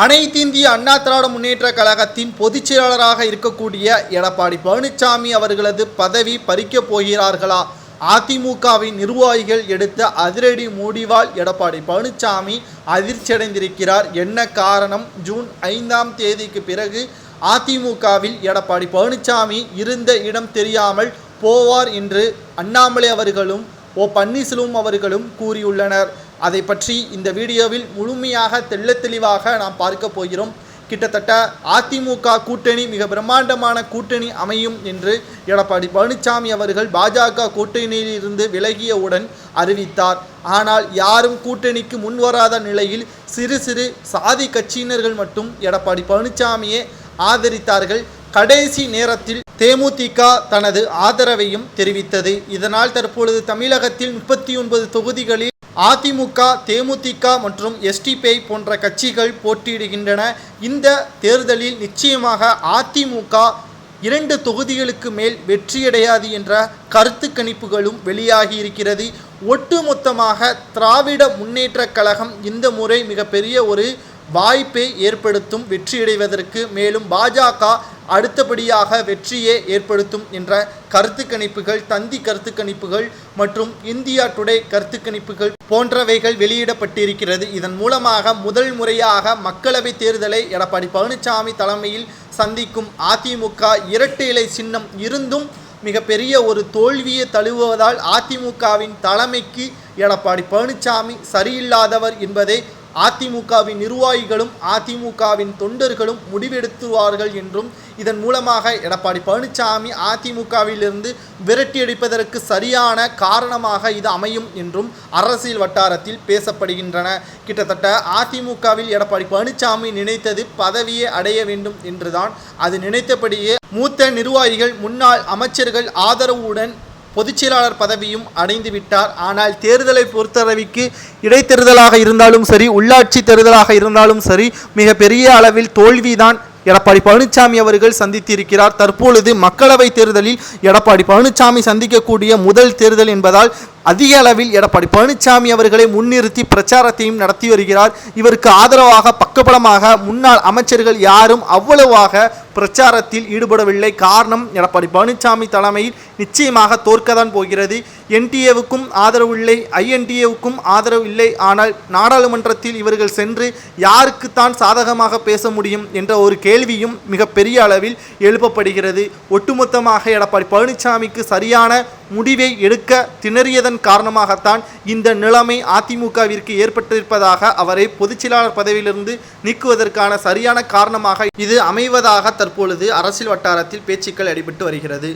அனைத்து இந்திய அண்ணா திராவிட முன்னேற்ற கழகத்தின் பொதுச் செயலாளராக இருக்கக்கூடிய எடப்பாடி பழனிசாமி அவர்களது பதவி பறிக்கப் போகிறார்களா? அதிமுகவின் நிர்வாகிகள் எடுத்த அதிரடி முடிவால் எடப்பாடி பழனிசாமி அதிர்ச்சியடைந்திருக்கிறார். என்ன காரணம்? ஜூன் ஐந்தாம் தேதிக்கு பிறகு அதிமுகவில் எடப்பாடி பழனிசாமி இருந்த இடம் தெரியாமல் போவார் என்று அண்ணாமலை அவர்களும் ஓ பன்னீர்செல்வம் அவர்களும் கூறியுள்ளனர். அதை பற்றி இந்த வீடியோவில் முழுமையாக தெள்ள தெளிவாக நாம் பார்க்க போகிறோம். கிட்டத்தட்ட அதிமுக கூட்டணி மிக பிரம்மாண்டமான கூட்டணி அமையும் என்று எடப்பாடி பழனிசாமி அவர்கள் பாஜக கூட்டணியிலிருந்து விலகியவுடன் அறிவித்தார். ஆனால் யாரும் கூட்டணிக்கு முன்வராத நிலையில் சிறு சிறு சாதி கட்சியினர்கள் மட்டும் எடப்பாடி பழனிசாமியை ஆதரித்தார்கள். கடைசி நேரத்தில் தேமுதிக தனது ஆதரவையும் தெரிவித்தது. இதனால் தற்பொழுது தமிழகத்தில் முப்பத்தி ஒன்பது தொகுதிகளில் அதிமுக தேமுதிக மற்றும் எஸ்டிபிஐ போன்ற கட்சிகள் போட்டியிடுகின்றன. இந்த தேர்தலில் நிச்சயமாக அதிமுக இரண்டு தொகுதிகளுக்கு மேல் வெற்றியடையாது என்ற கருத்து கணிப்புகளும் வெளியாகி இருக்கிறது. ஒட்டுமொத்தமாக திராவிட முன்னேற்ற கழகம் இந்த முறை மிகப்பெரிய ஒரு வாய்ப்பை ஏற்படுத்தும் வெற்றியடைவதற்கு மேலும் பாஜக அடுத்தபடியாக வெற்றியே ஏற்படுத்தும் என்ற கருத்து கணிப்புகள் தந்தி கருத்து கணிப்புகள் மற்றும் இந்தியா டுடே கருத்து கணிப்புகள் போன்றவைகள் வெளியிடப்பட்டிருக்கிறது. இதன் மூலமாக முதல் முறையாக மக்களவைத் தேர்தலை எடப்பாடி பழனிசாமி தலைமையில் சந்திக்கும் அதிமுக இரட்டை இலை சின்னம் இருந்தும் மிகப்பெரிய ஒரு தோல்வியை தழுவுவதால் அதிமுகவின் தலைமைக்கு எடப்பாடி பழனிசாமி சரியில்லாதவர் என்பதை அதிமுகவின் நிர்வாகிகளும் அதிமுகவின் தொண்டர்களும் முடிவெடுத்துவார்கள் என்றும் இதன் மூலமாக எடப்பாடி பழனிசாமி அதிமுகவிலிருந்து விரட்டியடிப்பதற்கு சரியான காரணமாக இது அமையும் என்றும் அரசியல் வட்டாரத்தில் பேசப்படுகின்றன. கிட்டத்தட்ட அதிமுகவில் எடப்பாடி பழனிசாமி நினைத்தது பதவியை அடைய வேண்டும் என்றுதான். அது நினைத்தபடியே மூத்த நிர்வாகிகள் முன்னாள் அமைச்சர்கள் ஆதரவுடன் பொதுச்செயலாளர் பதவியும் அடைந்து விட்டார். ஆனால் தேர்தலை பொறுத்தளவிற்கு இடைத்தேர்தலாக இருந்தாலும் சரி உள்ளாட்சி தேர்தலாக இருந்தாலும் சரி மிக பெரிய அளவில் தோல்விதான் எடப்பாடி பழனிசாமி அவர்கள் சந்தித்திருக்கிறார். தற்பொழுது மக்களவை தேர்தலில் எடப்பாடி பழனிசாமி சந்திக்கக்கூடிய முதல் தேர்தல் என்பதால் அதிக அளவில் எடப்பாடி பழனிசாமி அவர்களை முன்னிறுத்தி பிரச்சாரத்தையும் நடத்தி வருகிறார். இவருக்கு ஆதரவாக பக்கபலமாக முன்னாள் அமைச்சர்கள் யாரும் அவ்வளவாக பிரச்சாரத்தில் ஈடுபடவில்லை. காரணம் எடப்பாடி பழனிசாமி தலைமையில் நிச்சயமாக தோற்கத்தான் போகிறது. என்டிஏவுக்கும் ஆதரவு இல்லை ஐஎன்டிஏவுக்கும் ஆதரவு இல்லை. ஆனால் நாடாளுமன்றத்தில் இவர்கள் சென்று யாருக்குத்தான் சாதகமாக பேச முடியும் என்ற ஒரு கேள்வியும் மிகப்பெரிய அளவில் எழுப்பப்படுகிறது. ஒட்டுமொத்தமாக எடப்பாடி பழனிசாமிக்கு சரியான முடிவை எடுக்க திணறியதன் காரணமாகத்தான் இந்த நிலைமை அதிமுகவிற்கு ஏற்பட்டிருப்பதாக அவரை பொதுச்செயலாளர் பதவியிலிருந்து நீக்குவதற்கான சரியான காரணமாக இது அமைவதாக தற்பொழுது அரசியல் வட்டாரத்தில் பேச்சுக்கள் அடிபட்டு வருகிறது.